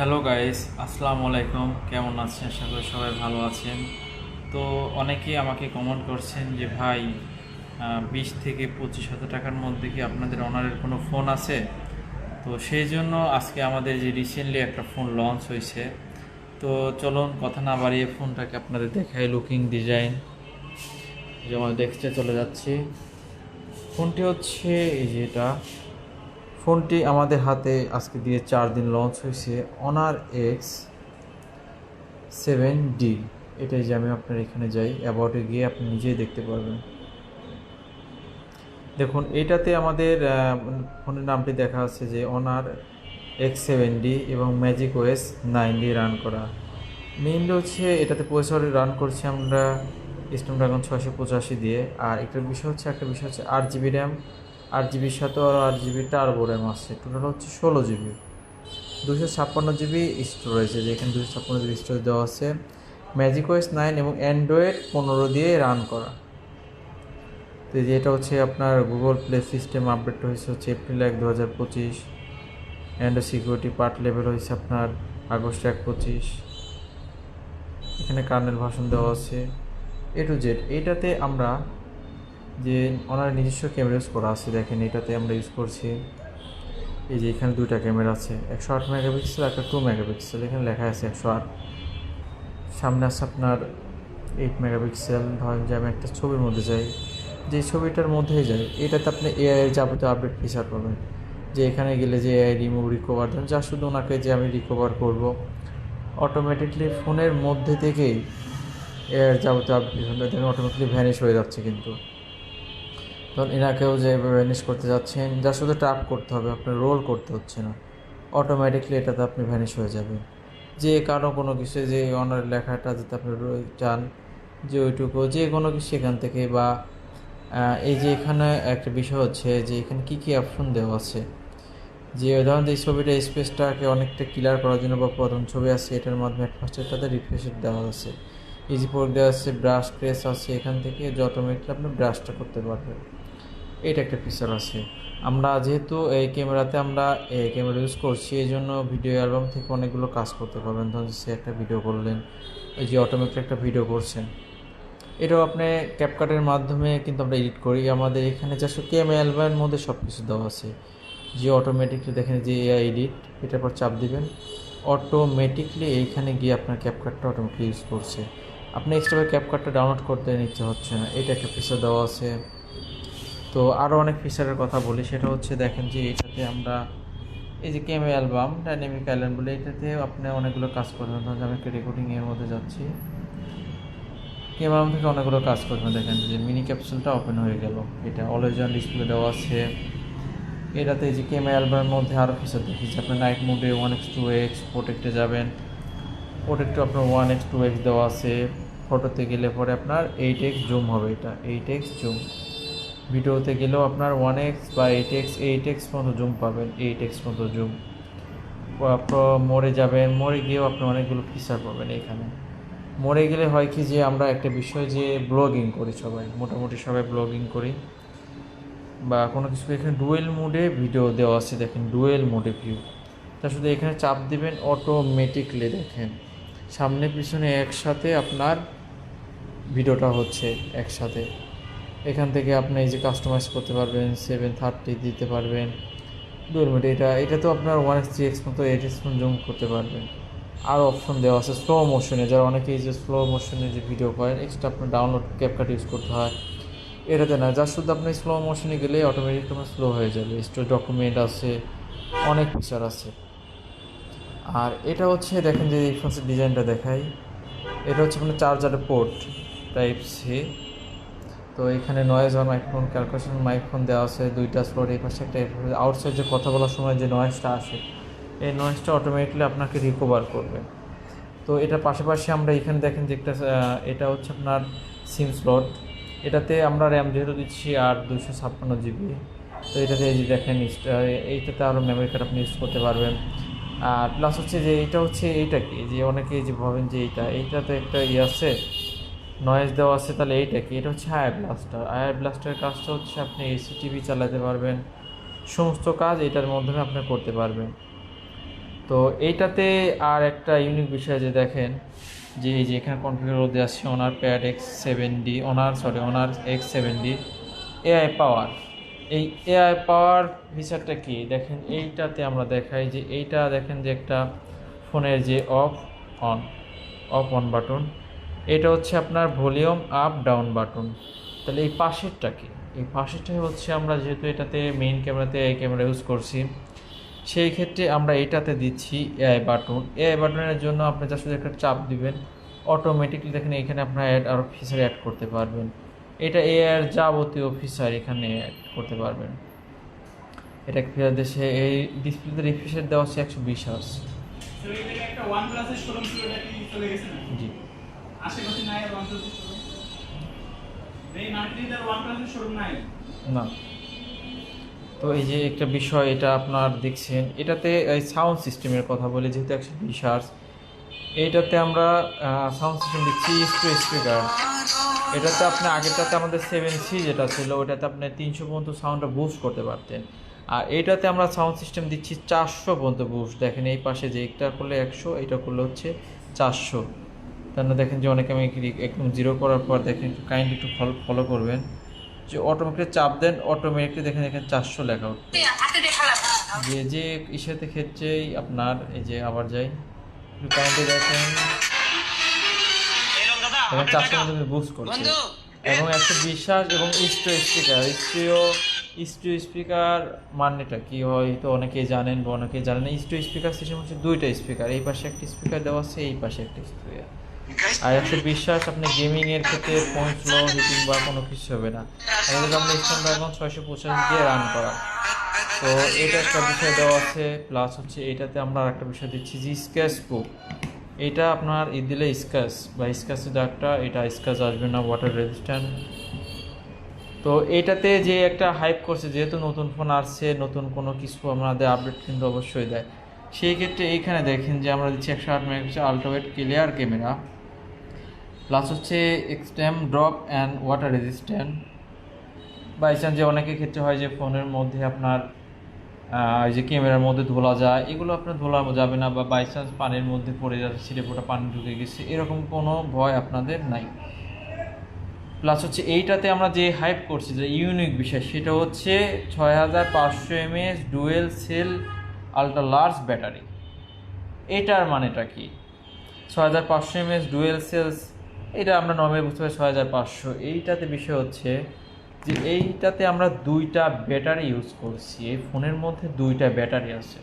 Hello guys আসসালামু আলাইকুম কেমন আছেন? আশা করি সবাই ভালো আছেন। তো অনেকেই আমাকে কমেন্ট করছেন যে, ভাই বিশ থেকে পঁচিশ হাজার টাকার মধ্যে কি আপনাদের অনারের কোনো ফোন আছে? তো সেই জন্য আজকে আমাদের যে রিসেন্টলি একটা ফোন লঞ্চ হয়েছে। তো চলুন, কথা না বাড়িয়ে ফোনটাকে আপনাদের দেখাই লুকিং ডিজাইন যেমন দেখতে চলে যাচ্ছি। ফোনটি হচ্ছে, এই যে এটা। ফোনটি আমাদের হাতে আজকে দিয়ে চার দিন লঞ্চ হয়েছে অনার এক্স সেভেন ডি এটাই যে আমি আপনার এখানে যাই অ্যাবাউটে গিয়ে আপনি নিজেই দেখতে পারবেন। দেখুন, এটাতে আমাদের ফোনের নামটি দেখা আছে যে অনার এক্স সেভেন ডি এবং ম্যাজিক ওয়েস নাইন ডি রান করা। মেইনলি হচ্ছে এটাতে প্রসেসরে রান করছি আমরা স্ন্যাপড্রাগন ছয়শো পঁচাশি দিয়ে। আর একটা বিষয় হচ্ছে, একটা বিষয় হচ্ছে আট জিবি র্যাম আট জিবির সাথে আরও আট জিবি টার্বো র্যাম আছে। টোটাল হচ্ছে ষোলো জিবি। দুশো ছাপ্পান্ন জিবি স্টোরেজ যেখানে দুশো ছাপ্পান্ন জিবি স্টোরেজ দেওয়া আছে। ম্যাজিক ওয়েস নাইন এবং অ্যান্ড্রয়েড পনেরো দিয়ে রান করা। তো এই যে এটা হচ্ছে আপনার গুগল প্লে সিস্টেম আপডেট হয়েছে হচ্ছে এপ্রিল এক দু হাজার পঁচিশ। অ্যান্ড সিকিউরিটি পার্ট লেভেল হয়েছে আপনার আগস্ট এক, পঁচিশ। এখানে কার্নেল ভাষণ দেওয়া আছে। এ টু জেড এইটাতে আমরা যে ওনার নিজস্ব ক্যামেরা ইউজ করা আছে, দেখেন এটাতে আমরা ইউজ করছি। এই যে এখানে দুইটা ক্যামেরা আছে, একশো আট মেগাপিক্সেল, একটা টু মেগাপিক্সেল। এখানে লেখা আছে একশো আট। সামনে আছে আপনার এইট মেগাপিক্সেল। ধরেন যে আমি একটা ছবির মধ্যে যাই, যে ছবিটার মধ্যেই যাই, এটাতে আপনি এআই এর যাবতীয় আপডেট ফিচার পাবেন। যে এখানে গেলে যে এআই রিমুভ রিকভার দেন যা শুধু ওনাকে যে আমি রিকভার করব অটোমেটিকলি ফোনের মধ্যে থেকেই এর যাবতীয় আপডেট দেখেন অটোমেটিকলি ভ্যানিশ হয়ে যাচ্ছে কিন্তু। তখন এনাকেও যে ভ্যানিশ করতে যাচ্ছেন, যা শুধু ট্যাপ করতে হবে, আপনার রোল করতে হচ্ছে না। অটোমেটিকলি এটাতে আপনি ভ্যানিশ হয়ে যাবে যে কারও কোনো কিছু, যে অনার লেখাটা যাতে আপনি চান যে ওইটুকু, যে কোনো কিছু এখান থেকে বা এই যে এখানে একটা বিষয় হচ্ছে যে এখানে কী কী অপশন দেওয়া আছে। যে ধরেন এই ছবিটা স্পেসটাকে অনেকটা ক্লিয়ার করার জন্য বা প্রথম ছবি আছে, এটার মাধ্যমে ফার্স্টেরটাতে রিফ্রেশের দেওয়া আছে। ইজি পোর দেওয়া আছে ব্রাশ ক্রেস আছে, এখান থেকে যে অটোমেটিকলি আপনি ব্রাশটা করতে পারবেন। এটা একটা ফিচার আছে। আমরা যেহেতু এই ক্যামেরাতে আমরা এই ক্যামেরা ইউজ করছি এই জন্য ভিডিও অ্যালবাম থেকে অনেকগুলো কাজ করতে পারবেন। ধরুন সে একটা ভিডিও করলেন, এই যে অটোমেটিক একটা ভিডিও করছেন। এটাও আপনি ক্যাপকাটের মাধ্যমে কিন্তু আমরা এডিট করি। আমাদের এখানে যা ক্যামেরা অ্যালবামের মধ্যে সব কিছু দেওয়া আছে। যে অটোমেটিকলি দেখেন যে এআই এডিট এটার পর চাপ দিবেন। অটোমেটিকলি এইখানে গিয়ে আপনার ক্যাপকাটটা অটোমেটিক ইউজ করছে। আপনি এক্সট্রা ক্যাপকাটটা ডাউনলোড করতে নিতে হচ্ছে না। এটা একটা ফিচার দেওয়া আছে। তো আরও অনেক ফিচারের কথা বলি, সেটা হচ্ছে দেখেন যে এটাতে আমরা এই যে ক্যামে অ্যালবাম ডাইনামিক আইল্যান্ড বলে, এটাতে আপনি অনেকগুলো কাজ করবেন। ধরুন আমি একটা রেকর্ডিংয়ের মধ্যে যাচ্ছি। ক্যামেরা থেকে অনেকগুলো কাজ করবেন। দেখেন যে মিনি ক্যাপসুলটা ওপেন হয়ে গেল। এটা অলওয়েজ অন ডিসপ্লে দেওয়া আছে। এটাতে এই যে ক্যামে অ্যালবামের মধ্যে আরও ফিচার দেখি যে আপনি নাইট মোডে ওয়ান এক্স টু এক্স প্রোটেক্টে যাবেন। প্রোটেক্টে আপনার ওয়ান এক্স টু এক্স দেওয়া আছে। ফটোতে গেলে পরে আপনার এইট এক্স জুম হবে এটা। এইট এক্স জুম ভিডিওতে গেলেও আপনার ওয়ান এক্স বা এইট এক্স এইট এক্স পর্যন্ত জুম পাবেন এইট এক্স পর্যন্ত জুম মোড়ে যাবেন মোড়ে গিয়েও আপনি অনেকগুলো ফিচার পাবেন এখানে। মরে গেলে হয় কি যে আমরা একটা বিষয় যে ব্লগিং করি সবাই, মোটামুটি সবাই ব্লগিং করি। বা কোনো কিছু এখানে ডুয়েল মোডে ভিডিও দেওয়া আছে, দেখেন ডুয়েল মোডে ভিউ তা শুধু এখানে চাপ দিবেন অটোমেটিকলি দেখেন। সামনে পিছনে একসাথে আপনার ভিডিওটা হচ্ছে, একসাথে। এখান থেকে আপনি এই যে কাস্টমাইজ করতে পারবেন সেভেন থার্টি দিতে পারবেন। মোডে এটা এটা তো আপনার ওয়ান এক্স থ্রি এক্স মতো এইট এক্স জুম করতে পারবেন। আর অপশন দেওয়া আছে স্লো মোশনে যারা অনেকে এই যে স্লো মোশনে যে ভিডিও করেন এক্সট্রা আপনার ডাউনলোড ক্যাপকাট ইউজ করতে হয়। এটাতে না যার শুধু আপনি স্লো মোশনে গেলে অটোমেটিক তোমার স্লো হয়ে যাবে। স্টোর ডকুমেন্ট আছে, অনেক ফিচার আছে। আর এটা হচ্ছে, দেখেন যে এই ফোনের ডিজাইনটা দেখাই। এটা হচ্ছে আপনার চার্জারের পোর্ট টাইপ সি তো এখানে নয়েজ আর মাইক্রোফোন ক্যালকুলেশন মাইক্রোফোন দেওয়া আছে, দুইটা স্লোট এই পাশে একটা আউটসাইড যে কথা বলার সময় যে নয়েজটা আসে, এই নয়েজটা অটোমেটিকলি আপনাকে রিকভার করবে। তো এটা পাশাপাশি আমরা এখানে দেখেন যে একটা এটা হচ্ছে আপনার সিম স্লট এটাতে আমরা র্যাম যেহেতু দিচ্ছি আর দুশো ছাপ্পান্ন জিবি তো এটাতে এই যে দেখেন এইটাতে আরও মেমোরি কার্ড আপনি ইউজ করতে পারবেন। আর প্লাস হচ্ছে যে এটা হচ্ছে, এইটা কি? যে অনেকে যে ভাবেন যে এইটা, এইটাতে একটা ইয়ে আছে নয়েজ দেওয়া আছে, তাহলে এইটা কি? এটা হচ্ছে আয়ার ব্লাস্টার আয়ার ব্লাস্টারের কাজটা হচ্ছে আপনি এসি টিভি চালাতে পারবেন। সমস্ত কাজ এটার মাধ্যমে আপনি করতে পারবেন। তো এইটাতে আর একটা ইউনিক বিষয় যে দেখেন, যে এই যে এখানে কনফিগার দেওয়া আছে Honor pad X seven D Honor sorry Honor X seven D AI power এই এআই পাওয়ার ফিচারটা কি? দেখেন, এইটাতে আমরা দেখাই যে এইটা দেখেন যে একটা ফোনের যে off on off on button এটা হচ্ছে আপনার ভলিউম আপ ডাউন বাটন। তাহলে এই পাশেরটা কি? এই পাশেরটাই হচ্ছে আমরা যেহেতু এটাতে মেইন ক্যামেরাতে এই ক্যামেরা ইউজ করছি সেই ক্ষেত্রে আমরা এটাতে দিচ্ছি এআই বাটন এআই বাটনের জন্য আপনি জাস্ট শুধু একটা চাপ দিবেন অটোমেটিকলি দেখেন এখানে আপনার অ্যাড আরও ফিচার অ্যাড করতে পারবেন। এটা এআইয়ের যাবতীয় ফিচার এখানে অ্যাড করতে পারবেন। এটা ফিচার দেশে এই ডিসপ্লেতে রিফ্রেশার দেওয়া হচ্ছে একশো বিশ হার্স জি। আশেপাশে নাই আর ওয়ান না। তো এই যে একটা বিষয়, এটা আপনার দেখছেন, এটাতে সাউন্ড সিস্টেমের কথা বলি, যেহেতু একশো বিশ এইটাতে আমরা সাউন্ড সিস্টেম দিচ্ছি স্প্রে স্পিকার এটাতে আপনি আগেরটাতে আমাদের সেভেন সি যেটা ছিল, ওটাতে আপনি তিনশো পর্যন্ত সাউন্ডটা বুস্ট করতে পারতেন। আর এইটাতে আমরা সাউন্ড সিস্টেম দিচ্ছি চারশো পর্যন্ত বুস্ট দেখেন এই পাশে যে একটা করলে একশো এটা করলে হচ্ছে চারশো। তাহলে দেখেন যে অনেকে আমি একদম জিরো করার পর দেখেন একটু কাইন্ড একটু ফলো ফলো করবেন। যে অটোমেটিকলি চাপ দেন অটোমেটিকলি দেখেন এখানে চারশো লেখা উঠবে যে যে ইসেতে ক্ষেত্রেই আপনার এই যে আবার যাই একটু কাইন্ডলি দেখেন। এবং চারশো মধ্যে বুস্ট করছে। এবং একশো বিশ্বাস এবং stereo speaker stereo stereo speaker মানেটা কি হয় তো অনেকেই জানেন বা অনেকেই জানেন স্ট্রিও স্পিকার সিস্টেম হচ্ছে দুইটা স্পিকার এই পাশে একটা স্পিকার দেওয়া আছে এই পাশে একটা স্পিকার আর একশো বিশ্বাস, আপনি গেমিং এর ক্ষেত্রে পয়েন্ট লো হিটিং বা কোনো কিছু হবে না। আমাদের আমরা স্ন্যাপড্রাগন ছয়শো পঁচাশি দিয়ে রান করা। তো এটা একটা বিষয় দেওয়া আছে প্লাস হচ্ছে এটাতে আমরা একটা বিষয় দিচ্ছি যে স্ক্যাচ বুক এটা আপনার ই দিলে স্ক্যাচ বা স্ক্যাচের দাগটা, এটা স্ক্যাচ আসবে না ওয়াটার রেজিস্ট্যান্ট তো এটাতে যে একটা হাইপ করছে, যেহেতু নতুন ফোন আসছে, নতুন কোনো কিছু আমাদের আপডেট কিন্তু অবশ্যই দেয়। সেই ক্ষেত্রে এইখানে দেখেন যে আমরা দিচ্ছি একশো আট megapixel ultrawide clear camera plus হচ্ছে extreme drop and water resistant by chance যে অনেকের ক্ষেত্রে হয় যে ফোনের মধ্যে আপনার এই যে ক্যামেরার মধ্যে ধোলা যায়, এগুলো আপনার ধোলা যাবে না বা বাই চান্স পানির মধ্যে পড়ে যাচ্ছে, ছিটে ফোটা পানি ঢুকে গেছে, এরকম কোনো ভয় আপনাদের নাই। প্লাস হচ্ছে এইটাতে আমরা যে হাইপ করছি, যে ইউনিক বিষয়, সেটা হচ্ছে ছয় হাজার পাঁচশো mAh dual cell ultra large battery এটার মানেটা কি? ছয় হাজার পাঁচশো এমএস ডুয়েল সেলস এটা আমরা নর্মালি বুঝতে পারি ছয় হাজার পাঁচশো। এইটাতে বিষয় হচ্ছে যে এইটাতে আমরা দুইটা ব্যাটারি ইউজ করছি। এই ফোনের মধ্যে দুইটা ব্যাটারি আছে।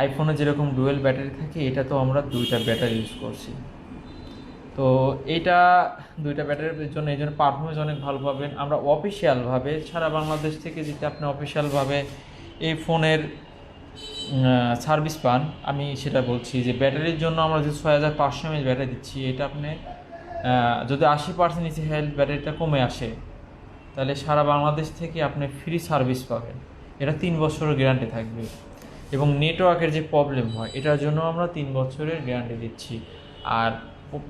আইফোনে যেরকম ডুয়েল ব্যাটারি থাকে এটা তো আমরা দুইটা ব্যাটারি ইউজ করছি। তো এটা দুইটা ব্যাটারির জন্য, এই জন্য পারফরমেন্স অনেক ভালো পাবেন। আমরা অফিসিয়ালভাবে সারা বাংলাদেশ থেকে যেটা আপনি অফিসিয়ালভাবে এই ফোনের সার্ভিস পান, আমি সেটা বলছি যে ব্যাটারির জন্য আমরা যে ছয় হাজার পাঁচশো এমএচ ব্যাটারি দিচ্ছি, এটা আপনি যদি আশি পার্সেন্ট নিচে হেলথ ব্যাটারিটা কমে আসে, তাহলে সারা বাংলাদেশ থেকে আপনি ফ্রি সার্ভিস পাবেন। এটা তিন বছরের গ্যারান্টি থাকবে। এবং নেটওয়ার্কের যে প্রবলেম হয়, এটার জন্য আমরা তিন বছরের গ্যারান্টি দিচ্ছি। আর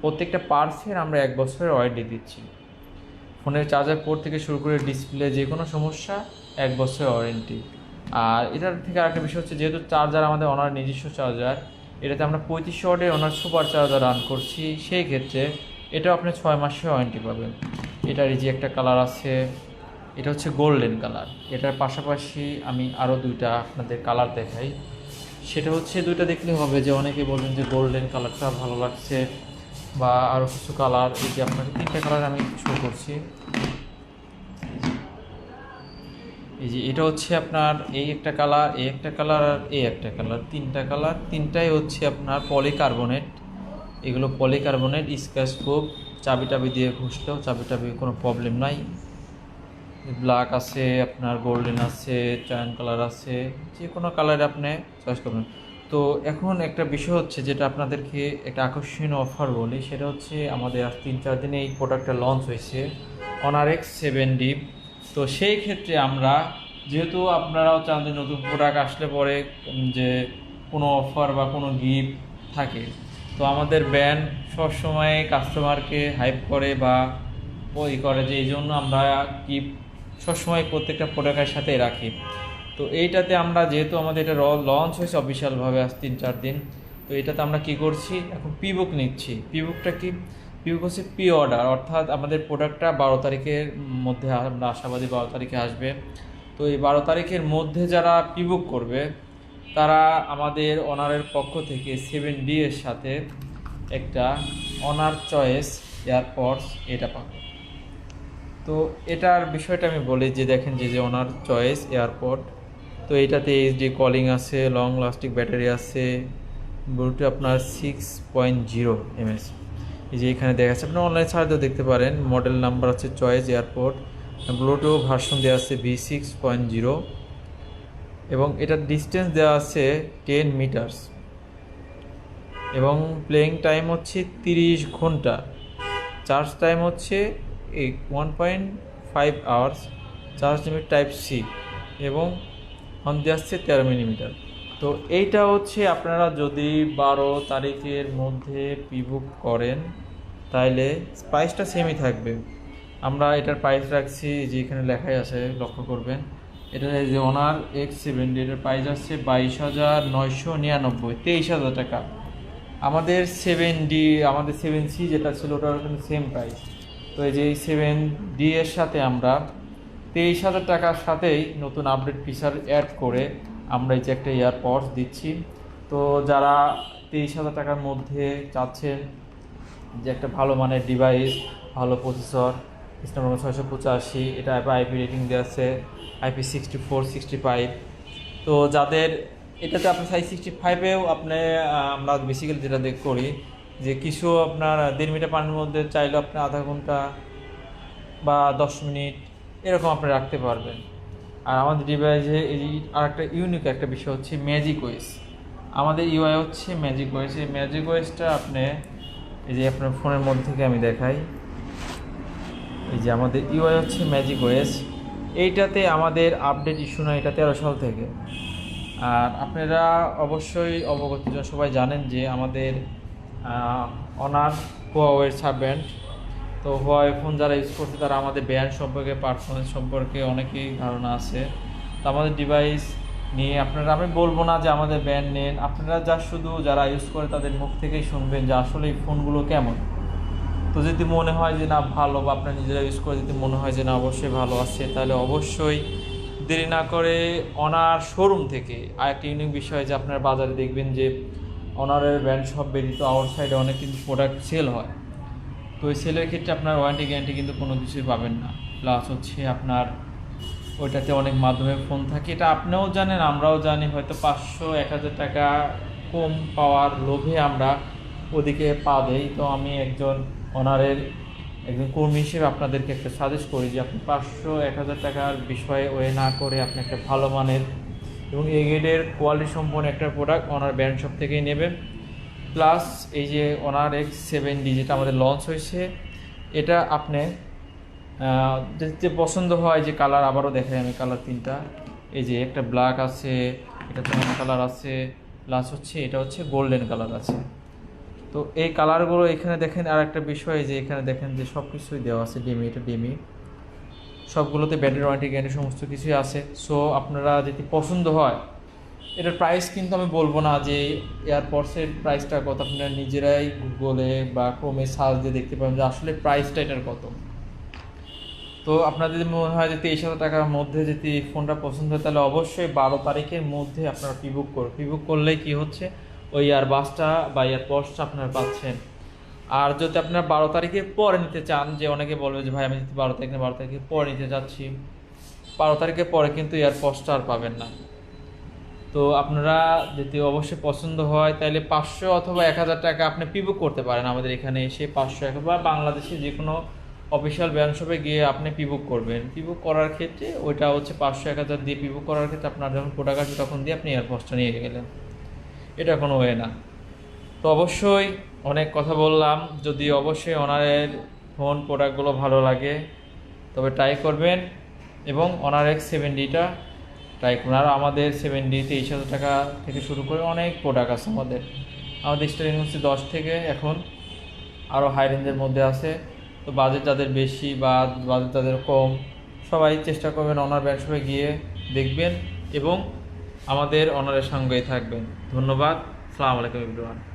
প্রত্যেকটা পার্সের আমরা এক বছরের ওয়ারেন্টি দিচ্ছি। ফোনের চার্জার পোর্ট থেকে শুরু করে ডিসপ্লে যে কোনো সমস্যা, এক বছরের ওয়ারেন্টি আর এটার থেকে আরেকটা বিষয় হচ্ছে, যেহেতু চার্জার আমাদের ওনার নিজস্ব চার্জার এটাতে আমরা পঁয়ত্রিশ ওয়ার্ডের ওনার সুপার চার্জার রান করছি, সেই ক্ষেত্রে এটাও আপনি ছয় মাসের ওয়ারেন্টি পাবেন। এটার এই যে একটা কালার আছে, এটা হচ্ছে গোল্ডেন কালার এটার পাশাপাশি আমি আরও দুইটা আপনাদের কালার দেখাই। সেটা হচ্ছে, দুইটা দেখলে হবে যে অনেকে বলবেন যে গোল্ডেন কালারটা ভালো লাগছে বা আরও কিছু কালার এই যে আপনাকে তিনটা কালার আমি শো করছি। এই যে এটা হচ্ছে আপনার এই একটা কালার এই একটা কালার আর এই একটা কালার তিনটা কালার তিনটাই হচ্ছে আপনার পলিকার্বনেট এগুলো পলিকার্বনেট স্ক্যাচ প্রুফ চাবি টাবি দিয়ে ঘুষলেও চাবি টাবি কোনো প্রবলেম নাই। ব্ল্যাক আছে, আপনার গোল্ডেন আছে, চায়ন কালার আছে, যে কোনো কালারে আপনি চয়েস করবেন। তো এখন একটা বিষয় হচ্ছে যেটা আপনাদেরকে একটা আকর্ষণীয় অফার বলি, সেটা হচ্ছে আমাদের আজ তিন চার দিনে এই প্রোডাক্টটা লঞ্চ হয়েছে অনার এক্স সেভেন ডিপ তো সেই ক্ষেত্রে আমরা, যেহেতু আপনারাও চান যে নতুন প্রোডাক্ট আসলে পরে যে কোনো অফার বা কোনো গিফট থাকে তো আমাদের ব্যান্ড সবসময় কাস্টমারকে হাইপ করে বা ওই করে যে এই জন্য আমরা গিফট সবসময় প্রত্যেকটা প্রোডাক্টের সাথে রাখি। তো এইটাতে আমরা যেহেতু আমাদের এটা লঞ্চ হয়েছে অফিসিয়ালভাবে আজ তিন চার দিন, তো এটাতে আমরা কি করছি? এখন পিবুক নিচ্ছি। পিবুকটা কি? পিবুক হচ্ছে পি অর্ডার অর্থাৎ আমাদের প্রোডাক্টটা বারো তারিখের মধ্যে আমরা আশাবাদী বারো তারিখে আসবে। তো এই বারো তারিখের মধ্যে যারা পিবুক করবে তারা আমাদের অনারের পক্ষ থেকে সেভেন ডি এর সাথে একটা অনার চয়েস এয়ারপডস এটা পাবে। তো এটার বিষয়টা আমি বলি যে দেখেন যে যে অনার চয়েস এয়ারপড তো এটাতে এইচডি কলিং আছে লং লাস্টিং ব্যাটারি আছে ব্লুটুথ আপনার সিক্স পয়েন্ট জিরো এমএস এই যে এখানে দেখা যাচ্ছে আপনি অনলাইন ছাড়াতেও দেখতে পারেন মডেল নাম্বার হচ্ছে চয়েস এয়ারপড ব্লুটুথ ভার্সন দেওয়া আছে ভি সিক্স পয়েন্ট জিরো এবং এটার ডিস্টেন্স দেওয়া আছে টেন মিটার্স এবং প্লেয়িং টাইম হচ্ছে তিরিশ ঘণ্টা। চার্জ টাইম হচ্ছে এই one point five hours charge limit type C এবং অন দিয়ে আসছে তেরো মিলিমিটার তো এইটা হচ্ছে আপনারা যদি বারো তারিখের মধ্যে পিবুক করেন, তাইলে প্রাইসটা সেমই থাকবে। আমরা এটার প্রাইস রাখছি যে এখানে লেখাই আছে, লক্ষ্য করবেন। এটা যে ওনার এক্স সেভেন্টি এটার প্রাইস আসছে বাইশ হাজার নয়শো নিরানব্বই, তেইশ হাজার টাকা। আমাদের সেভেন ডি আমাদের সেভেন সি যেটা ছিল, ওটার কিন্তু সেম প্রাইস তো এই যে এই সেভেন ডি এর সাথে আমরা তেইশ হাজার টাকার সাথেই নতুন আপডেট ফিচার অ্যাড করে আমরা এই যে একটা ইয়ারপডস দিচ্ছি। তো যারা তেইশ হাজার টাকার মধ্যে চাচ্ছেন যে একটা ভালো মানের ডিভাইস ভালো প্রসেসর স্ন্যাপড্রাগন ছয়শো পঁচাশি। এটা আইপি রেটিং দেওয়া আছে IP sixty four sixty five তো যাদের, এটাতে আপনি সাইজ সিক্সটি ফাইভেও আপনি আমরা বেসিক্যালি যেটা দেখ করি, যে কিছু আপনার দেড় মিটার পানির মধ্যে চাইলে আপনি আধা ঘণ্টা বা দশ মিনিট এরকম আপনি রাখতে পারবেন। আর আমাদের ডিভাইসে এই আরেকটা ইউনিক একটা বিষয় হচ্ছে ম্যাজিক ওয়েস আমাদের ইউআই হচ্ছে ম্যাজিক ওয়েস এই ম্যাজিক ওয়েসটা আপনি, এই যে আপনার ফোনের মধ্যে থেকে আমি দেখাই। এই যে আমাদের ইউআই হচ্ছে ম্যাজিক ওয়েস এইটাতে আমাদের আপডেট ইস্যু না, এটা তেরো সাল থেকে। আর আপনারা অবশ্যই অবগত সবাই জানেন যে আমাদের অনার হুয়াওয়ের সাব ব্যান্ড তো হুয়াওয়ে ফোন যারা ইউজ করছে, তারা আমাদের ব্যান্ড সম্পর্কে পারফরমেন্স সম্পর্কে অনেকেই ধারণা আছে। তো আমাদের ডিভাইস নিয়ে আপনারা, আমি বলব না যে আমাদের ব্যান্ড নেন। আপনারা যা শুধু যারা ইউজ করে, তাদের মুখ থেকেই শুনবেন যে আসলে এই ফোনগুলো কেমন। তো যদি মনে হয় যে না, ভালো বা আপনার নিজেরা ইউজ করে যদি মনে হয় যে না, অবশ্যই ভালো আছে, তাহলে অবশ্যই দেরি না করে অনার শোরুম থেকে আর একটা ইউনিক বিষয় যে আপনার বাজারে দেখবেন যে অনারের ব্র্যান্ড সব ব্যতীত আউট সাইডে অনেক কিন্তু প্রোডাক্ট সেল হয়। তো ওই সেলের ক্ষেত্রে আপনার ওয়ারেন্টি গ্যারান্টি কিন্তু কোনো কিছুই পাবেন না। প্লাস হচ্ছে আপনার ওইটাতে অনেক মাধ্যমে ফোন থাকে। এটা আপনিও জানেন, আমরাও জানি, হয়তো পাঁচশো, এক হাজার টাকা কম পাওয়ার লোভে আমরা ওদিকে পা দেই। তো আমি একজন অনারের একজন কর্মী হিসেবে আপনাদেরকে একটা সাজেস্ট করি যে আপনি পাঁচশো এক হাজার টাকার বিষয়ে ওয়ে না করে আপনি একটা ভালো মানের এবং এই গ্রেডের কোয়ালিটি সম্পন্ন একটা প্রোডাক্ট ওনার ব্র্যান্ড শপ থেকেই নেবেন। প্লাস এই যে ওনার এক্স সেভেন ডি যেটা আমাদের লঞ্চ হয়েছে এটা আপনি আহ, যে- যে পছন্দ হয় যে কালার আবারও দেখাই আমি কালার তিনটা। এই যে একটা ব্ল্যাক আছে এটা ব্রাউন কালার আছে প্লাস হচ্ছে এটা হচ্ছে গোল্ডেন কালার আছে। তো এই কালারগুলো এখানে দেখেন আর একটা বিষয় যে এখানে দেখেন যে সব কিছুই দেওয়া আছে ডিমি এটা ডিমি সবগুলোতে ব্যাটারি ওয়ারেন্টি গ্যারান্টি সমস্ত কিছুই আছে। সো আপনারা যদি পছন্দ হয়, এটার প্রাইস কিন্তু আমি বলব না যে এয়ারপডসের প্রাইসটা কত। আপনারা নিজেরাই গুগলে বা ক্রমে সার্চ দিয়ে দেখতে পাবেন যে আসলে প্রাইসটা এটার কত। তো আপনার যদি মনে হয় যে তেইশ হাজার টাকার মধ্যে যদি ফোনটা পছন্দ হয়, তাহলে অবশ্যই বারো তারিখের মধ্যে আপনারা পিবুক করুন। পিবুক করলে কি হচ্ছে? ওই ইয়ার বাসটা বা ইয়ার পসটা আপনারা পাচ্ছেন। আর যদি আপনারা বারো তারিখের পরে নিতে চান, যে অনেকে বলবে যে, ভাই, আমি যদি বারো তারিখ বারো তারিখের পরে নিতে যাচ্ছি। বারো তারিখের পরে কিন্তু ইয়ার পসটা আর পাবেন না। তো আপনারা যদি অবশ্যই পছন্দ হয়, তাহলে পাঁচশো অথবা এক হাজার টাকা আপনি পিবুক করতে পারেন আমাদের এখানে এসে পাঁচশো এক বা বাংলাদেশে যে কোনো অফিসিয়াল ব্যাংক শপে গিয়ে আপনি পিবুক করবেন। পিবুক করার ক্ষেত্রে ওইটা হচ্ছে পাঁচশো এক হাজার দিয়ে পিবুক করার ক্ষেত্রে আপনার যখন প্রোডাক্ট আসবে, তখন দিয়ে আপনি এয়ারপোস্টটা নিয়ে গেলেন। এটা কোনো ওয়ে না। তো অবশ্যই অনেক কথা বললাম। যদি অবশ্যই ওনারের ফোন প্রোডাক্টগুলো ভালো লাগে, তবে ট্রাই করবেন এবং অনার এক্স সেভেন ডিটা ট্রাই করুন। আর আমাদের সেভেন ডি তেইশ হাজার টাকা থেকে শুরু করে অনেক প্রোডাক্ট আছে আমাদের। আমাদের স্টার ইউনিভার্সিটি দশ থেকে এখন আরও হাই রেঞ্জের মধ্যে আছে। তো বাজেট যাদের বেশি বা বাজেট যাদের কম, সবাই চেষ্টা করবেন অনার শপে গিয়ে দেখবেন এবং আমাদের অনারের সঙ্গেই থাকবেন। ধন্যবাদ। সালাম আলাইকুম ইবরান